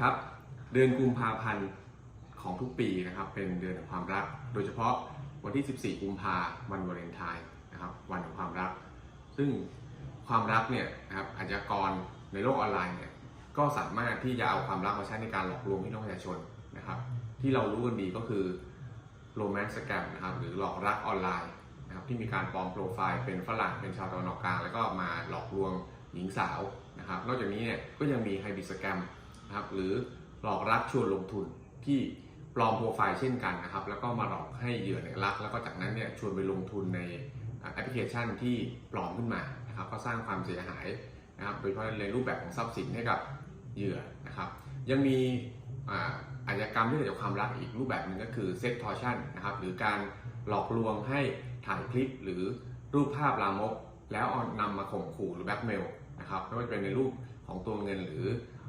ครับเดือนกุมภาพันธ์ของทุกปีนะครับ เป็นเดือนแห่งความรัก โดยเฉพาะวันที่ 14 กุมภาวันวาเลนไทน์นะครับวันแห่งความรัก ซึ่งความรักเนี่ยนะครับอาชญากรในโลกออนไลน์เนี่ยก็สามารถที่จะเอาความรักมาใช้ในการหลอกลวงพี่น้องประชาชนนะครับ ที่เรารู้กันดีก็คือโรแมนต์สแกมนะครับหรือหลอกรักออนไลน์นะครับที่มีการปลอมโปรไฟล์เป็นฝรั่งเป็นชาวตะวันออกกลางแล้วก็มาหลอกลวงหญิงสาวนะครับ นอกจากนี้เนี่ยก็ยังมีไฮบิสแกม นะครับหรือหลอกรักชวนลงทุนที่ปลอมโปรไฟล์เช่นกันนะครับแล้วก็มาหลอกให้เหยื่อเนี่ยรัก แล้วก็จากนั้นเนี่ยชวนไปลงทุนในแอปพลิเคชันที่ปลอมขึ้นมานะครับก็สร้างความเสียหายนะครับโดยเฉพาะในรูปแบบของทรัพย์สินให้กับเหยื่อนะครับ ยังมีอาอาชญากรรมที่เกิดจากความรักอีกรูปแบบหนึ่งก็คือเซ็กทอร์ชันนะครับหรือการหลอกลวงให้ถ่ายคลิปหรือรูปภาพลามก แล้วเอานำมาข่มขู่หรือแบล็กเมลนะครับไม่ว่าจะเป็นในรูปของตัวเงินหรือ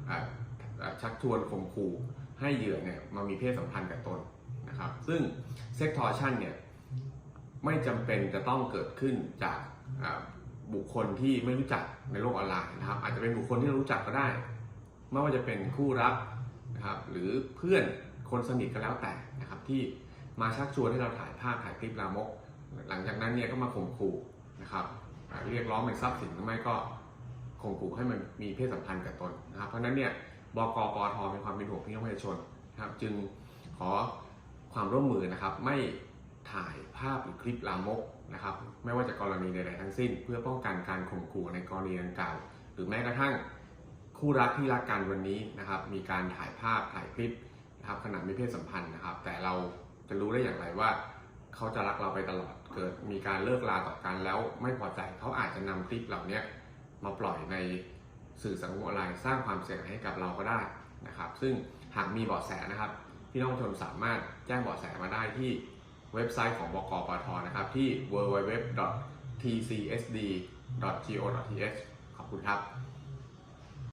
อ ชักชวนข่มขู่ให้เหยื่อเนี่ยมามีเพศสัมพันธ์กับตนนะครับ ซึ่งเซ็กทอร์ชันเนี่ยไม่จำเป็นจะต้องเกิดขึ้นจากบุคคลที่ไม่รู้จักในโลกออนไลน์นะครับ อาจจะเป็นบุคคลที่รู้จักก็ได้ ไม่ว่าจะเป็นคู่รักนะครับ หรือเพื่อนคนสนิทก็แล้วแต่นะครับ ที่มาชักชวนให้เราถ่ายภาพถ่ายคลิปลามก หลังจากนั้นเนี่ยก็มาข่มขู่นะครับเรียกร้องเป็นทรัพย์สินหรือไม่ก็ข่มขู่ให้มันมีเพศสัมพันธ์กับตนนะครับ เพราะนั้นเนี่ย บกปทมีความเป็นห่วงพี่น้องประชาชนนะครับ จึงขอความร่วมมือนะครับ ไม่ถ่ายภาพหรือคลิปลามกนะครับ ไม่ว่าจะกรณีใดๆทั้งสิ้น เพื่อป้องกันการข่มขู่ในกรณีดังกล่าวหรือแม้กระทั่งคู่รักที่รักกันวันนี้นะครับ มีการถ่ายภาพถ่ายคลิปนะครับขณะมีเพศสัมพันธ์นะครับ แต่เราจะรู้ได้อย่างไรว่า เขาจะรักเราไปตลอดเกิดมีการเลิกลาต่อกันแล้วไม่พอใจเขาอาจจะนำคลิปเหล่านี้มาปล่อยใน สื่อสังคมออนไลน์สร้างความเสียหายให้กับเราก็ได้นะครับ ซึ่งหากมีเบาะแสนะครับพี่น้องประชาชนสามารถแจ้งเบาะแสมาได้ที่เว็บไซต์ของบกปทนะครับที่ www.tcsd.go.th ขอบคุณครับ